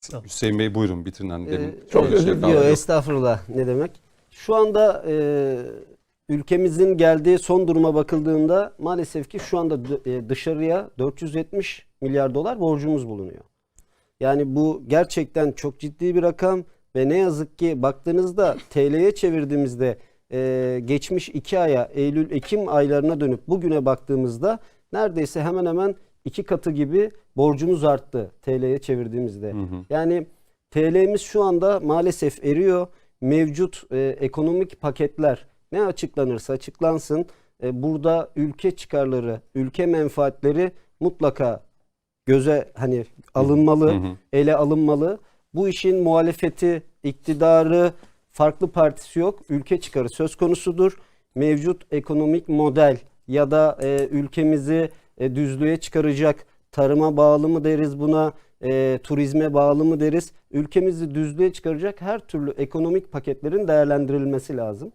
Tamam. Hüseyin Bey buyurun bitirin hani demin. Ee, Çok Şey özür. Yok Yok. estağfurullah ne demek. Şu anda e, ülkemizin geldiği son duruma bakıldığında maalesef ki şu anda e, dışarıya 470 milyar dolar borcumuz bulunuyor. Yani bu gerçekten çok ciddi bir rakam ve ne yazık ki baktığınızda TL'ye çevirdiğimizde e, geçmiş iki aya Eylül-Ekim aylarına dönüp bugüne baktığımızda neredeyse hemen hemen iki katı gibi borcumuz arttı TL'ye çevirdiğimizde. Yani TL'miz şu anda maalesef eriyor. Mevcut e, ekonomik paketler ne açıklanırsa açıklansın e, burada ülke çıkarları, ülke menfaatleri mutlaka göze hani alınmalı, Hı hı. ele alınmalı. Bu işin muhalefeti, iktidarı, farklı partisi yok. Ülke çıkarı söz konusudur. Mevcut ekonomik model ya da e, ülkemizi e, düzlüğe çıkaracak tarıma bağlı mı deriz buna, e, turizme bağlı mı deriz? Ülkemizi düzlüğe çıkaracak her türlü ekonomik paketlerin değerlendirilmesi lazım.